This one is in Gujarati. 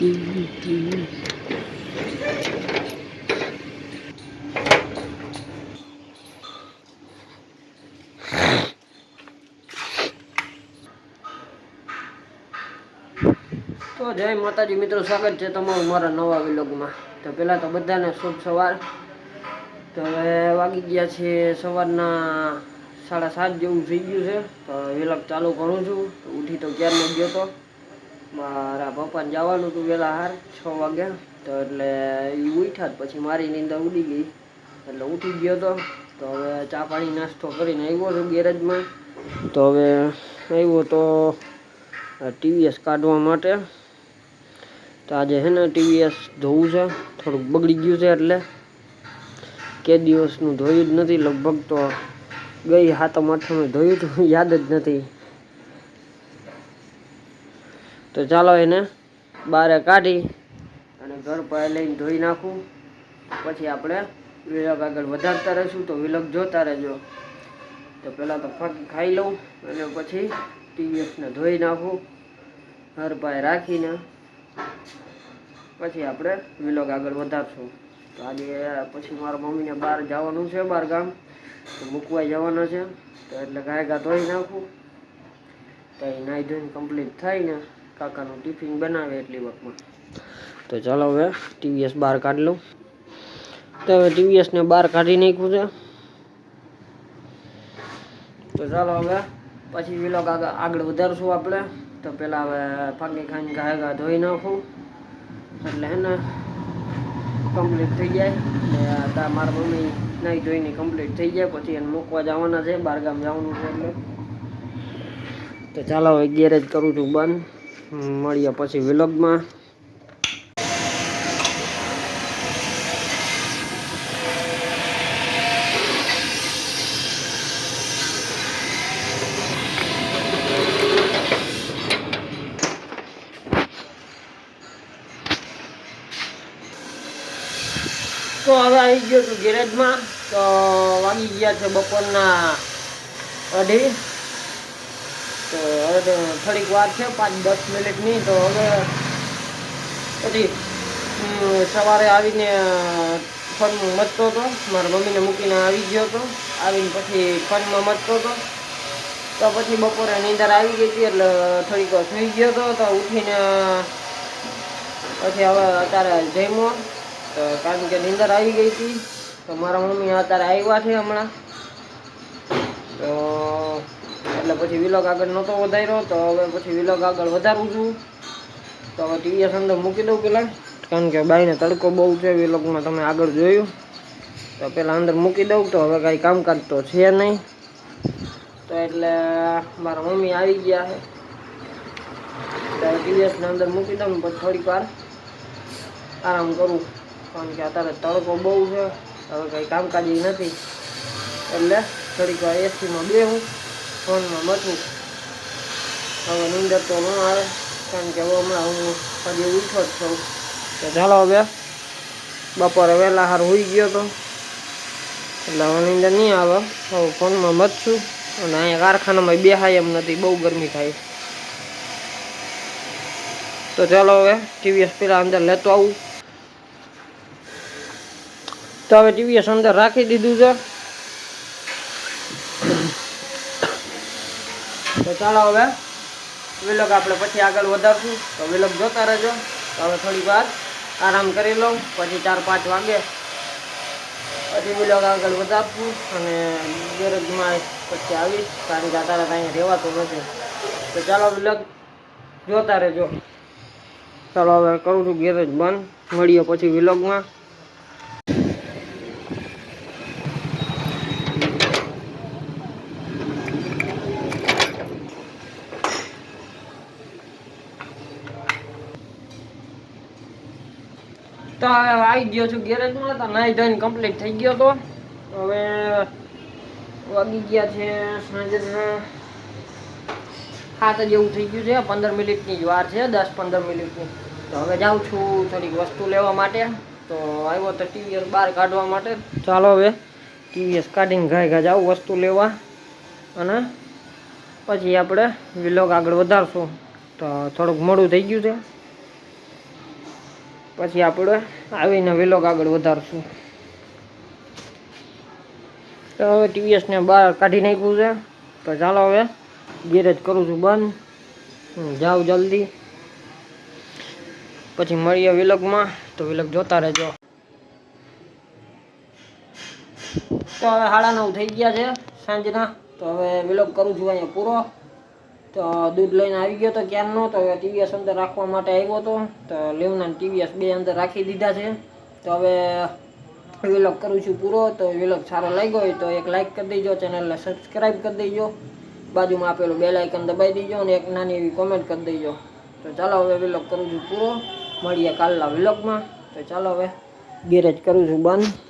તો જય માતાજી, મિત્રો, સ્વાગત છે તમારું મારા નવા વિલોગમાં. તો પહેલાં તો બધાને શુભ સવાર. તો હવે વાગી ગયા છે સવારના સાડા સાત જેવું થઈ ગયું છે. તો વિલોગ ચાલુ કરું છું. ઉઠી તો ક્યારનો ગયો તો. મારા પપ્પાને જવાનું હતું વહેલા હાર છ વાગ્યા, તો એટલે એ ઉઠ્યા પછી મારી નીંદર ઉડી ગઈ. એટલે ઉઠી ગયો હતો તો હવે ચા પાણી નાસ્તો કરીને આવ્યો છું ગેરેજમાં. તો હવે આવ્યો તો ટીવીએસ કાઢવા માટે. તો આજે છે ને ટીવીએસ ધોવું છે, થોડુંક બગડી ગયું છે એટલે. કે દિવસનું ધોયું જ નથી, લગભગ તો ગઈ હાથમ આઠમે ધોયું હતું, યાદ જ નથી. તો ચાલો એને બારે કાઢી અને ઘર પાસે લઈને ધોઈ નાખું. પછી આપણે વિલગ આગળ વધારતા રહીશું તો વિલગ જોતા રહેજો. તો પહેલાં તો ફાંકી ખાઈ લઉં અને પછી ટીવીએસને ધોઈ નાખું. હર પાસે રાખીને પછી આપણે વિલોગ આગળ વધારશું. તો આજે પછી મારા મમ્મીને બહાર જવાનું છે, બહાર ગામ. તો મૂકવા જવાના છે. તો એટલે ગાય ગા ધોઈ નાખું. તો એ નાહી ધોઈને કમ્પ્લીટ થઈને કાકાનું ટિફિન બનાવે એટલી વખતમાં તો ચાલો હવે ટીવીએસ બહાર કાઢી લઉં. તો હવે ટીવીએસને બહાર કાઢી નાખ્યું છે. તો ચાલો હવે પછી વિલોગ આગળ વધારશું આપણે. તો પહેલાં હવે ફાંકી ખાઈને ગાયગા ધોઈ નાખું. એટલે એને કમ્પ્લીટ થઈ જાય. તા મારા મમ્મી નાહી ધોઈને કમ્પ્લીટ થઈ જાય. પછી એને મૂકવા જવાના છે. બહારગામ જવાનું છે એટલે. તો ચાલો હવે ગેરેજ કરું છું બંધ. મળીએ પછી વિલોગમાં તો હવે આવી ગયો છું ગેરેજમાં. તો વાગી ગયા છે બપોરના અઢી. તો હવે તો થોડીક વાર છે પાંચ દસ મિનિટની તો હવે પછી સવારે આવીને ફોનમાં મચતો હતો. મારા મમ્મીને મૂકીને આવી ગયો હતો. આવીને પછી ફોનમાં મચતો હતો. તો પછી બપોરે નીંદર આવી ગઈ હતી, એટલે થોડીક સુઈ ગયો હતો. તો ઉઠીને પછી હવે અત્યારે જમ્યો. તો કારણ કે નીંદર આવી ગઈ હતી, તો મારા મમ્મી અત્યારે આવ્યા છે હમણાં. તો એટલે પછી વિલોગ આગળ નહોતો વધાર્યો, તો હવે પછી વિલોગ આગળ વધારું છું. તો હવે ટીવીએસ અંદર મૂકી દઉં પેલા. કારણ કે બાઈને તડકો બહુ છે વિલોગમાં તમે આગળ જોયું. તો પેલા અંદર મૂકી દઉં, તો હવે કાંઈ કામકાજ તો છે નહીં. તો એટલે મારા મમ્મી આવી ગયા છે. તો ટીવીએસને અંદર મૂકી દઉં પછી થોડીક વાર આરામ કરું. કારણ કે અત્યારે તડકો બહુ છે, હવે કંઈ કામકાજી નથી. એટલે થોડીક વાર એસીમાં બેહું. ફોનમાં મથું હવે નીંદર તો ન આવે, કારણ કે હવે હમણાં હું હજી ઉઠો જ છું. તો ચાલો હવે, બપોરે વહેલા હાર હોઈ ગયો તો, એટલે હવે નીંદર નહીં આવે. હવે ફોનમાં મથશું અને અહીંયા કારખાનામાં બેહાય એમ નથી, બહુ ગરમી થાય. તો ચાલો હવે, ટીવીએસ પેલા અંદર લેતો આવું. તો હવે ટીવીએસ અંદર રાખી દીધું છે. તો ચાલો હવે વિલોગ આપણે પછી આગળ વધારશું. તો વિલોગ જોતા રહેજો. તો હવે થોડી વાર આરામ કરી લઉં. પછી ચાર પાંચ વાગે પછી વિલોગ આગળ વધારશું અને ગેરેજમાં પછી આવીશ. કારણ કે અત્યારે અહીંયા રહેવાતું નથી. તો ચાલો વિલોગ જોતા રહેજો. ચાલો હવે કરું છું ગેરેજ બંધ. મળીએ પછી વિલોગમાં. તો આવી ગયો છું ગેરેજમાં તો નાઈ ધોઈને કમ્પ્લીટ થઈ ગયો તો. હવે વાગી ગયા છે સાંજના સાત જેવું થઈ ગયું છે, પંદર મિનિટની જ વાર છે, દસ પંદર મિનિટની. તો હવે જાઉં છું થોડીક વસ્તુ લેવા માટે. તો આવ્યો તો ટીવીએસ બહાર કાઢવા માટે. ચાલો હવે ટીવીએસ કાઢીને ઘાય ઘા જાઉં વસ્તુ લેવા. અને પછી આપણે વિલોગ આગળ વધારશું. તો થોડુંક મોડું થઈ ગયું છે. પછી આપણે આવીને વિલોગ આગળ વધારશું. તો હવે ટીવીએસને બહાર કાઢી નાખ્યું છે. તો ચાલો હવે ગેરેજ કરું છું બંધ. જાઉં જલ્દી. પછી મળીએ વિલોગમાં તો વિલોગ જોતા રહેજો. તો હવે સાડા નવ થઈ ગયા છે સાંજના. તો હવે વિલોગ કરું છું અહીંયા પૂરો. તો દૂધ લઈને આવી ગયો તો ક્યારનો તો હવે ટીવીએસ અંદર રાખવા માટે આવ્યો હતો તો લેવના ટીવીએસ બે અંદર રાખી દીધા છે. તો હવે વિલોગ કરું છું પૂરો, તો વિલોગ સારો લાગ્યો હોય તો એક લાઈક કરી દેજો ચેનલને સબસ્ક્રાઈબ કરી દેજો. બાજુમાં આપેલું બેલ આઇકન દબાઈ દેજો અને એક નાની એવી કોમેન્ટ કરી દેજો. તો ચાલો હવે વિલોગ કરું છું પૂરો. મળીએ કાલના વિલોગમાં તો ચાલો હવે ગેરેજ કરું છું બંધ.